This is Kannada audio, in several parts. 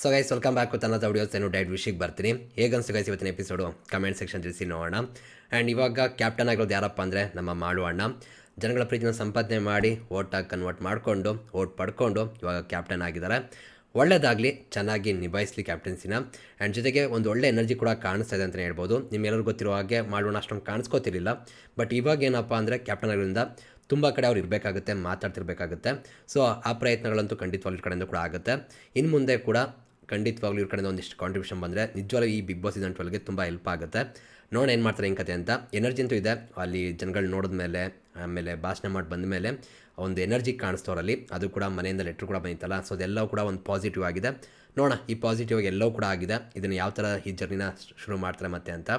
ಸೊ ಗೈಸ್ ವೆಲ್ಕಮ್ ಬ್ಯಾಕ್ ತನ್ನ ವಿಡಿಯೋಸ್ ಏನು ಡೈಟ್ ವಿಷಯಕ್ಕೆ ಬರ್ತೀನಿ. ಹೇಗನ್ಸು ಗೈಸ್ ಇವತ್ತಿನ ಎಪಿಸೋಡು ಕಮೆಂಟ್ ಸೆಕ್ಷನ್ ತಿಳಿಸಿ ನೋಡೋಣ. ಆ್ಯಂಡ್ ಇವಾಗ ಕ್ಯಾಪ್ಟನ್ ಆಗಿರೋದು ಯಾರಪ್ಪ ಅಂದರೆ ನಮ್ಮ ಮಾಡು ಅಣ್ಣ. ಜನಗಳ ಪ್ರೀತಿನ ಸಂಪಾದನೆ ಮಾಡಿ ಓಟಾಗಿ ಕನ್ವರ್ಟ್ ಮಾಡಿಕೊಂಡು ಓಟ್ ಪಡ್ಕೊಂಡು ಇವಾಗ ಕ್ಯಾಪ್ಟನ್ ಆಗಿದ್ದಾರೆ. ಒಳ್ಳೆಯದಾಗಲಿ ಚೆನ್ನಾಗಿ ನಿಭಾಯಿಸಲಿ ಕ್ಯಾಪ್ಟನ್ಸಿನ ಆ್ಯಂಡ್ ಜೊತೆಗೆ ಒಂದು ಒಳ್ಳೆ ಎನರ್ಜಿ ಕೂಡ ಕಾಣಿಸ್ತಾ ಇದೆ ಅಂತಲೇ ಹೇಳ್ಬೋದು. ನಿಮ್ಮೆಲ್ಲರಿಗೂ ಗೊತ್ತಿರೋ ಹಾಗೆ ಮಾಡೋಣ ಅಷ್ಟೊಂದು ಕಾಣಿಸ್ಕೋತಿರಲಿಲ್ಲ. ಬಟ್ ಇವಾಗ ಏನಪ್ಪ ಅಂದರೆ ಕ್ಯಾಪ್ಟನ್ ಆಗಿರೋದ್ರಿಂದ ತುಂಬ ಕಡೆ ಅವ್ರು ಇರಬೇಕಾಗುತ್ತೆ, ಮಾತಾಡ್ತಿರ್ಬೇಕಾಗುತ್ತೆ. ಸೊ ಆ ಪ್ರಯತ್ನಗಳಂತೂ ಖಂಡಿತವಾಗ್ಲೂ ಇವ್ರ ಕಡೆಯಿಂದ ಕೂಡ ಆಗುತ್ತೆ. ಇನ್ನು ಮುಂದೆ ಕೂಡ ಖಂಡಿತವಾಗ್ಲೂ ಇವ್ರ ಕಡೆಯಿಂದ ಒಂದಿಷ್ಟು ಕಾಂಟ್ರಿಬ್ಯೂಷನ್ ಬಂದರೆ ನಿಜವಾಗ್ಲೂ ಈ ಬಿಗ್ ಬಾಸ್ ಸೀಸನ್ ಟ್ವೆಲ್ಗೆ ತುಂಬ ಹೆಲ್ಪ್ ಆಗುತ್ತೆ. ನೋಡೋಣ ಏನು ಮಾಡ್ತಾರೆ ಏನು ಕತೆ ಅಂತ? ಎನರ್ಜಿ ಅಂತೂ ಇದೆ. ಅಲ್ಲಿ ಜನಗಳು ನೋಡಿದ ಮೇಲೆ, ಆಮೇಲೆ ಭಾಷಣ ಮಾಡಿ ಬಂದ ಮೇಲೆ ಒಂದು ಎನರ್ಜಿ ಕಾಣಿಸ್ತವ್ರಲ್ಲಿ ಅದು ಕೂಡ ಮನೆಯಿಂದ ಲೆಟ್ರ್ ಕೂಡ ಬಂದಿತ್ತಲ್ಲ? ಸೊ ಅದೆಲ್ಲವೂ ಕೂಡ ಒಂದು ಪಾಸಿಟಿವ್ ಆಗಿದೆ. ನೋಡೋಣ, ಈ ಪಾಸಿಟಿವ್ ಆಗಿ ಎಲ್ಲವೂ ಕೂಡ ಆಗಿದೆ. ಇದನ್ನು ಯಾವ ಥರ ಈ ಜರ್ನಿನ ಶುರು ಮಾಡ್ತಾರೆ ಮತ್ತೆ ಅಂತ.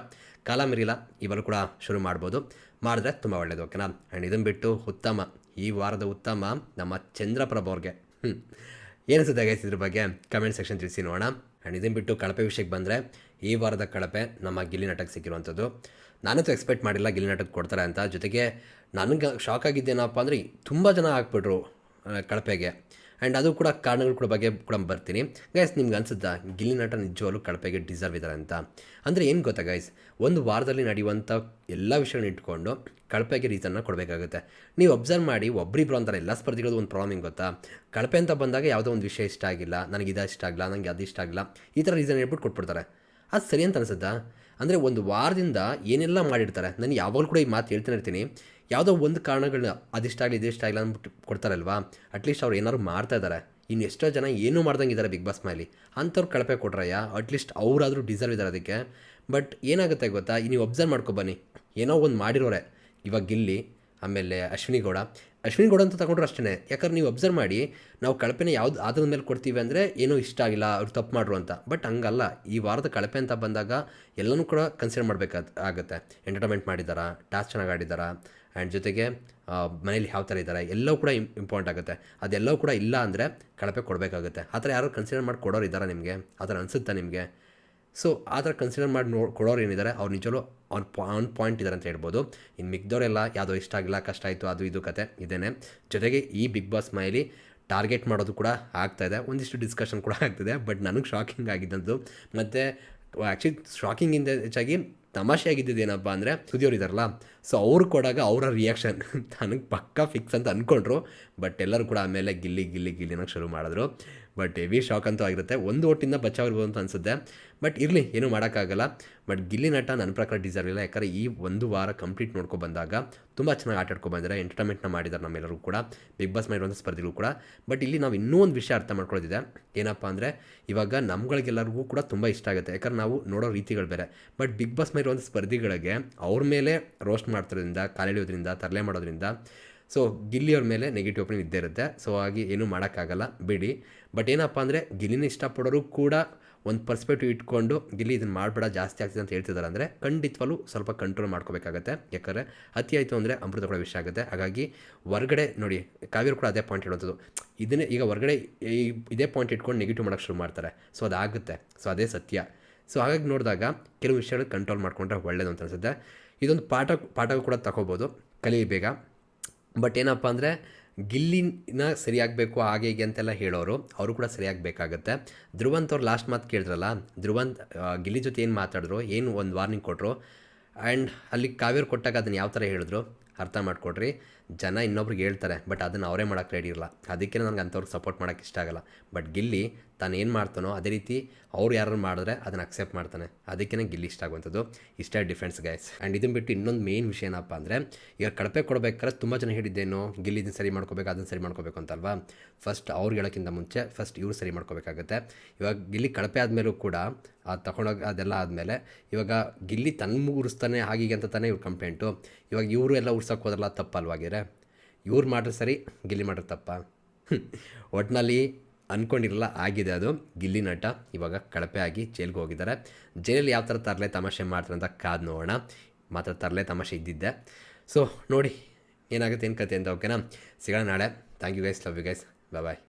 ಕಾಲ ಮಿರಿಲ್ಲ ಇವರು ಕೂಡ ಶುರು ಮಾಡ್ಬೋದು. ಮಾಡಿದ್ರೆ ತುಂಬ ಒಳ್ಳೆಯದು ಓಕೆನಾ ಆ್ಯಂಡ್ ಇದನ್ನು ಬಿಟ್ಟು ಉತ್ತಮ, ಈ ವಾರದ ಉತ್ತಮ ನಮ್ಮ ಚಂದ್ರಪ್ರಭ ಅವ್ರಿಗೆ. ಏನಿಸುತ್ತೆ ಗೈಸ್ ಇದ್ರ ಬಗ್ಗೆ ಕಮೆಂಟ್ ಸೆಕ್ಷನ್ ತಿಳಿಸಿ ನೋಡೋಣ. ಆ್ಯಂಡ್ ಇದನ್ನು ಬಿಟ್ಟು ಕಳಪೆ ವಿಷಯಕ್ಕೆ ಬಂದರೆ, ಈ ವಾರದ ಕಳಪೆ ನಮ್ಮ ಗಿಲ್ಲಿ ನಾಟಕ ಸಿಕ್ಕಿರುವಂಥದ್ದು ನಾನಂತೂ ಎಕ್ಸ್ಪೆಕ್ಟ್ ಮಾಡಿಲ್ಲ ಗಿಲ್ಲಿ ನಾಟಕ ಕೊಡ್ತಾರೆ ಅಂತ. ಜೊತೆಗೆ ನನಗೆ ಶಾಕ್ ಆಗಿದ್ದೇನಪ್ಪ ಅಂದರೆ, ತುಂಬ ಜನ ಹಾಕ್ಬಿಟ್ರು ಕಳಪೆಗೆ. ಆ್ಯಂಡ್ ಅದು ಕೂಡ ಕಾರಣಗಳು ಕೂಡ ಬಗ್ಗೆ ಕೂಡ ಬರ್ತೀನಿ. ಗೈಸ್ ನಿಮ್ಗೆ ಅನ್ಸುತ್ತಾ? ಗಿಲ್ಲಿ ನಟ ನಿಜವಾಗ್ಲೂ ಕಳಪೆಗೆ ಡಿಸರ್ವ್ ಇದ್ದಾರೆ ಅಂತ. ಅಂದರೆ ಏನು ಗೊತ್ತಾ ಗೈಸ್ ಒಂದು ವಾರದಲ್ಲಿ ನಡೆಯುವಂಥ ಎಲ್ಲ ವಿಷಯಗಳನ್ನ ಇಟ್ಕೊಂಡು ಕಳಪೆಗೆ ರೀಸನ್ನ ಕೊಡಬೇಕಾಗುತ್ತೆ. ನೀವು ಅಬ್ಸರ್ವ್ ಮಾಡಿ, ಒಬ್ರಿಬ್ರು ಅಂತಾರೆ, ಎಲ್ಲ ಸ್ಪರ್ಧಿಗಳದ್ದು ಒಂದು ಪ್ರಾಬ್ಲಮ್ ಏನು ಗೊತ್ತಾ? ಕಳಪೆ ಅಂತ ಬಂದಾಗ ಯಾವುದೋ ಒಂದು ವಿಷಯ ಇಷ್ಟ ಆಗಿಲ್ಲ, ನನಗೆ ಇದು ಇಷ್ಟ ಆಗಿಲ್ಲ ನನಗೆ ಅದು ಇಷ್ಟ ಆಗಿಲ್ಲ, ಈ ಥರ ರೀಸನ್ ಹೇಳ್ಬಿಟ್ಟು ಕೊಟ್ಬಿಡ್ತಾರೆ. ಅದು ಸರಿ ಅಂತ ಅನ್ಸುತ್ತಾ? ಅಂದರೆ ಒಂದು ವಾರದಿಂದ ಏನೆಲ್ಲ ಮಾಡಿರ್ತಾರೆ, ನಾನು ಯಾವಾಗಲೂ ಕೂಡ ಈ ಮಾತು ಹೇಳ್ತಾನೆ ಇರ್ತೀನಿ. ಯಾವುದೋ ಒಂದು ಕಾರಣಗಳನ್ನ ಅದಿಷ್ಟ ಆಗಲಿ ಇದಿಷ್ಟ ಆಗಲಿ ಅಂದ್ಬಿಟ್ಟು ಕೊಡ್ತಾರಲ್ವಾ? ಅಟ್ಲೀಸ್ಟ್ ಅವ್ರು ಏನಾದ್ರು ಮಾಡ್ತಾ ಇದ್ದಾರೆ ಇನ್ನು ಎಷ್ಟೋ ಜನ ಏನೂ ಮಾಡ್ದಂಗೆ ಇದ್ದಾರೆ ಬಿಗ್ ಬಾಸ್ ಮನೇಲಿ ಅಂಥವ್ರು ಕಳಪೆ ಕೊಡ್ರಯ್ಯ ಅಟ್ಲೀಸ್ಟ್ ಅವರಾದರೂ ಡಿಸರ್ವ್ ಇದ್ದಾರೆ ಅದಕ್ಕೆ. ಬಟ್ ಏನಾಗುತ್ತೆ ಗೊತ್ತಾ? ನೀವು ಅಬ್ಸರ್ವ್ ಮಾಡ್ಕೊ ಬನ್ನಿ. ಏನೋ ಒಂದು ಮಾಡಿರೋರೆ. ಇವಾಗ ಗಿಲ್ಲಿ, ಆಮೇಲೆ ಅಶ್ವಿನಿ ಗೌಡ. ಅಶ್ವಿನಿ ಗೌಡ ಅಂತ ತಗೊಂಡ್ರು ಅಷ್ಟೇ ಯಾಕಂದ್ರೆ ನೀವು ಅಬ್ಸರ್ವ್ ಮಾಡಿ, ನಾವು ಕಳಪೆನ ಯಾವ್ದು ಆಧಾರದ ಮೇಲೆ ಕೊಡ್ತೀವಿ ಅಂದರೆ ಏನೂ ಇಷ್ಟ ಆಗಿಲ್ಲ, ಅವ್ರು ತಪ್ಪು ಮಾಡ್ರು ಅಂತ. ಬಟ್ ಹಂಗಲ್ಲ. ಈ ವಾರದ ಕಳಪೆ ಅಂತ ಬಂದಾಗ ಎಲ್ಲನೂ ಕೂಡ ಕನ್ಸಿಡರ್ ಮಾಡಬೇಕಾದ ಆಗುತ್ತೆ. ಎಂಟರ್ಟೈನ್ಮೆಂಟ್ ಮಾಡಿದಾರ? ಟಾಸ್ಕ್ ಚೆನ್ನಾಗಿ ಆಡಿದಾರ? ಆ್ಯಂಡ್ ಜೊತೆಗೆ ಮನೇಲಿ ಯಾವ ಥರ ಇದ್ದಾರೆ ಎಲ್ಲವೂ ಕೂಡ ಇಂಪಾರ್ಟೆಂಟ್ ಆಗುತ್ತೆ. ಅದೆಲ್ಲವೂ ಕೂಡ ಇಲ್ಲ ಅಂದರೆ ಕಳಪೆ ಕೊಡಬೇಕಾಗುತ್ತೆ. ಆ ಥರ ಯಾರು ಕನ್ಸಿಡರ್ ಮಾಡಿ ಕೊಡೋರು ಇದ್ದಾರಾ ನಿಮಗೆ? ಆ ಥರ ಅನಿಸುತ್ತಾ ನಿಮಗೆ? ಸೊ ಆ ಥರ ಕನ್ಸಿಡರ್ ಮಾಡಿ ನೋ ಕೊಡೋರು ಏನಿದ್ದಾರೆ ಅವ್ರು ನಿಜವೂ ಆನ್ ಪಾ ಆನ್ ಪಾಯಿಂಟ್ ಇದ್ದಾರೆ ಅಂತ ಹೇಳ್ಬೋದು. ಇನ್ನು ಮಿಕ್ದವರೆಲ್ಲ ಯಾವುದೋ ಇಷ್ಟ ಆಗಿಲ್ಲ, ಕಷ್ಟ ಆಯಿತು, ಅದು ಇದು ಕತೆ ಇದೇನೆ. ಜೊತೆಗೆ ಈ ಬಿಗ್ ಬಾಸ್ ಮೈಲಿ ಟಾರ್ಗೆಟ್ ಮಾಡೋದು ಕೂಡ ಆಗ್ತಾಯಿದೆ ಒಂದಿಷ್ಟು ಡಿಸ್ಕಷನ್ ಕೂಡ ಆಗ್ತಿದೆ ಬಟ್ ನನಗೆ ಶಾಕಿಂಗ್ ಆಗಿದ್ದಂದು ಮತ್ತು ಆ್ಯಕ್ಚುಲಿ ಶಾಕಿಂಗಿಂದ ಹೆಚ್ಚಾಗಿ ತಮಾಷೆ ಆಗಿದ್ದಿದ್ದು ಏನಪ್ಪ ಅಂದರೆ ಸುದಿಯವ್ರು ಇದ್ದಾರಲ್ಲ ಸೊ ಅವ್ರು ಕೊಡಾಗ ಅವರ ರಿಯಾಕ್ಷನ್ ನನಗೆ ಪಕ್ಕಾ ಫಿಕ್ಸ್ ಅಂತ ಅಂದ್ಕೊಂಡ್ರು ಬಟ್ ಎಲ್ಲರೂ ಕೂಡ ಆಮೇಲೆ ಗಿಲ್ಲಿ ಗಿಲ್ಲಿ ಗಿಲ್ಲಿ ಅನ್ನೋಕೆ ಶುರು ಮಾಡಿದ್ರು. ಬಟ್ ಹೆವಿ ಶಾಕ್ ಅಂತೂ ಆಗಿರುತ್ತೆ. ಒಂದು ಒಟ್ಟಿಂದ ಬಚಾವಿರ್ಬೋದು ಅಂತ ಅನಿಸುತ್ತೆ. ಬಟ್ ಇರಲಿ, ಏನೂ ಮಾಡೋಕ್ಕಾಗಲ್ಲ. ಬಟ್ ಗಿಲ್ಲಿ ನಟ ನನ್ನ ಪ್ರಕಾರ ಡಿಸರ್ವ್ ಇಲ್ಲ. ಯಾಕಂದರೆ ಈ ಒಂದು ವಾರ ಕಂಪ್ಲೀಟ್ ನೋಡ್ಕೊ ಬಂದಾಗ ತುಂಬ ಚೆನ್ನಾಗಿ ಆಟ ಆಡ್ಕೊಂಡು ಬಂದಿದ್ದಾರೆ ಎಂಟರ್ಟೈನ್ಮೆಂಟ್ನ ಮಾಡಿದ್ದಾರೆ ನಮ್ಮೆಲ್ಲರೂ ಕೂಡ. ಬಿಗ್ ಬಾಸ್ ಮಾಡಿರುವಂಥ ಸ್ಪರ್ಧಿಗಳು ಕೂಡ. ಬಟ್ ಇಲ್ಲಿ ನಾವು ಇನ್ನೂ ಒಂದು ವಿಷಯ ಅರ್ಥ ಮಾಡ್ಕೊಳ್ಳೋದಿದೆ ಏನಪ್ಪ ಅಂದರೆ ಇವಾಗ ನಮ್ಗಳಿಗೆಲ್ಲರಿಗೂ ಕೂಡ ತುಂಬ ಇಷ್ಟ ಆಗುತ್ತೆ. ಯಾಕಂದ್ರೆ ನಾವು ನೋಡೋ ರೀತಿಗಳು ಬೇರೆ. ಬಟ್ ಬಿಗ್ ಬಾಸ್ ಮಾಡಿರುವಂಥ ಸ್ಪರ್ಧಿಗಳಿಗೆ ಅವ್ರ ಮೇಲೆ ರೋಸ್ಟ್ ಮಾಡ್ತಿರೋದ್ರಿಂದ, ಕಾಲೆಳೆಯೋದ್ರಿಂದ, ತರಲೆ ಮಾಡೋದ್ರಿಂದ ಸೊ ಗಿಲ್ಲಿಯವ್ರ ಮೇಲೆ ನೆಗೆಟಿವ್ ಒಪಿನಿಯನ್ ಇದ್ದೇ ಇರುತ್ತೆ. ಸೊ ಹಾಗೆ ಏನೂ ಮಾಡೋಕ್ಕಾಗಲ್ಲ. ಬಿಡಿ. ಬಟ್ ಏನಪ್ಪ ಅಂದರೆ, ಗಿಲ್ಲಿನ ಇಷ್ಟಪಡೋರು ಕೂಡ ಒಂದು ಪರ್ಸ್ಪೆಕ್ಟಿವ್ ಇಟ್ಕೊಂಡು ಗಿಲ್ಲಿ ಇದನ್ನು ಮಾಡಬೇಡ, ಜಾಸ್ತಿ ಆಗ್ತಿದೆ ಅಂತ ಹೇಳ್ತಿದ್ದಾರೆ ಅಂದರೆ ಖಂಡಿತವಾಗ್ಲೂ ಸ್ವಲ್ಪ ಕಂಟ್ರೋಲ್ ಮಾಡ್ಕೋಬೇಕಾಗತ್ತೆ. ಯಾಕಂದರೆ ಅತಿ ಆಯಿತು ಅಂದರೆ ಅಮೃತ ಕೂಡ ವಿಷಯ ಆಗುತ್ತೆ. ಹಾಗಾಗಿ ಹೊರಗಡೆ ನೋಡಿ ಕಾವ್ಯರು ಕೂಡ ಅದೇ ಪಾಯಿಂಟ್ ಹೇಳುವಂಥದ್ದು. ಇದನ್ನೇ ಈಗ ಹೊರಗಡೆ ಇದೇ ಪಾಯಿಂಟ್ ಇಟ್ಕೊಂಡು ನೆಗೆಟಿವ್ ಮಾಡೋಕ್ಕೆ ಶುರು ಮಾಡ್ತಾರೆ. ಸೊ ಅದಾಗುತ್ತೆ. ಸೊ ಅದೇ ಸತ್ಯ. ಸೊ ಹಾಗಾಗಿ ನೋಡಿದಾಗ ಕೆಲವು ವಿಷಯಗಳು ಕಂಟ್ರೋಲ್ ಮಾಡ್ಕೊಂಡ್ರೆ ಒಳ್ಳೇದು ಅಂತ ಅನಿಸುತ್ತೆ. ಇದೊಂದು ಪಾಠ ಪಾಠ ಕೂಡ ತಗೋಬೋದು. ಕಲಿಬೇಗ. ಬಟ್ ಏನಪ್ಪ ಅಂದರೆ ಗಿಲ್ಲಿನ ಸರಿಯಾಗಬೇಕು, ಹಾಗೆ ಹೀಗೆ ಅಂತೆಲ್ಲ ಹೇಳೋರು, ಅವರು ಕೂಡ ಸರಿಯಾಗಬೇಕಾಗತ್ತೆ. ಧ್ರುವಂತ್ ಅವ್ರು ಲಾಸ್ಟ್ ಮಾತು ಕೇಳಿದ್ರಲ್ಲ, ಧ್ರುವಂತ್ ಗಿಲ್ಲಿ ಜೊತೆ ಏನು ಮಾತಾಡಿದ್ರು, ಏನು ಒಂದು ವಾರ್ನಿಂಗ್ ಕೊಟ್ಟರು ಆ್ಯಂಡ್ ಅಲ್ಲಿ ಕಾವೇರು ಕೊಟ್ಟಾಗ ಅದನ್ನು ಯಾವ ಥರ ಹೇಳಿದ್ರು? ಅರ್ಥ ಮಾಡಿಕೊಡ್ರಿ. ಜನ ಇನ್ನೊಬ್ರಿಗೆ ಹೇಳ್ತಾರೆ, ಬಟ್ ಅದನ್ನು ಅವರೇ ಮಾಡೋಕ್ಕೆ ರೆಡಿ ಇರಲ್ಲ. ಅದಕ್ಕೆ ನನಗೆ ಅಂಥವ್ರಿಗೆ ಸಪೋರ್ಟ್ ಮಾಡೋಕ್ಕೆ ಇಷ್ಟ ಆಗಲ್ಲ. ಬಟ್ ಗಿಲ್ಲಿ ತಾನು ಏನು ಮಾಡ್ತಾನೋ ಅದೇ ರೀತಿ ಅವ್ರು ಯಾರು ಮಾಡಿದ್ರೆ ಅದನ್ನು ಅಕ್ಸೆಪ್ಟ್ ಮಾಡ್ತಾನೆ. ಅದಕ್ಕೆ ಗಿಲ್ಲಿ ಇಷ್ಟ ಆಗುವಂಥದ್ದು. ಇಷ್ಟೇ ಡಿಫೆನ್ಸ್ ಗೈಸ್ ಆ್ಯಂಡ್ ಇದನ್ನು ಬಿಟ್ಟು ಇನ್ನೊಂದು ಮೇನ್ ವಿಷಯ ಏನಪ್ಪ ಅಂದರೆ, ಈಗ ಕಳಪೆ ಕೊಡಬೇಕಾದ್ರೆ ತುಂಬ ಜನ ಹೇಳಿದ್ದೇನು, ಗಿಲ್ಲಿ ಇದನ್ನು ಸರಿ ಮಾಡ್ಕೋಬೇಕು, ಅದನ್ನು ಸರಿ ಮಾಡ್ಕೋಬೇಕು ಅಂತಲ್ವಾ? ಫಸ್ಟ್ ಅವ್ರು ಹೇಳೋಕ್ಕಿಂತ ಮುಂಚೆ ಫಸ್ಟ್ ಇವರು ಸರಿ ಮಾಡ್ಕೋಬೇಕಾಗುತ್ತೆ. ಇವಾಗ ಗಿಲ್ಲಿ ಕಳಪೆ ಆದಮೇಲೂ ಕೂಡ ತಗೊಂಡೋಗಿ ಅದೆಲ್ಲ ಆದಮೇಲೆ ಇವಾಗ ಗಿಲ್ಲಿ ತನ್ನ ಮುಗುರಿಸ್ತಾನೆ ಹಾಗೀಗೆ ಅಂತ ತಾನೇ ಇವ್ರು ಕಂಪ್ಲೇಂಟು ಇವಾಗ ಇವರು ಎಲ್ಲ ಉರ್ಸೋಕೆ ಹೋದ್ರಲ್ಲ ತಪ್ಪಲ್ವಾಗಿದ್ರೆ ಇವ್ರು ಮಾಡ್ರೆ ಸರಿ, ಗಿಲ್ಲಿ ಮಾಡ್ರೆ ತಪ್ಪ. ಒಟ್ಟಿನಲ್ಲಿ ಅಂದ್ಕೊಂಡಿರಲ್ಲ ಆಗಿದೆ ಅದು. ಗಿಲ್ಲಿ ನಟ ಇವಾಗ ಕಳಪೆ ಆಗಿ ಜೈಲ್ಗೆ ಹೋಗಿದ್ದಾರೆ. ಜೈಲಲ್ಲಿ ಯಾವ ಥರ ತರಲೆ ತಮಾಷೆ ಮಾಡ್ತಾರೆ ಅಂತ ಕಾದು ನೋಡೋಣ. ಮಾತ್ರ ತರಲೆ ತಮಾಷೆ ಇದ್ದಿದ್ದೆ. ಸೊ ನೋಡಿ, ಏನಾಗುತ್ತೆ ಏನು ಕತೆ ಅಂತ, ಓಕೆನಾ? ಸಿಗೋಣ ನಾಳೆ. Thank you guys love you guys bye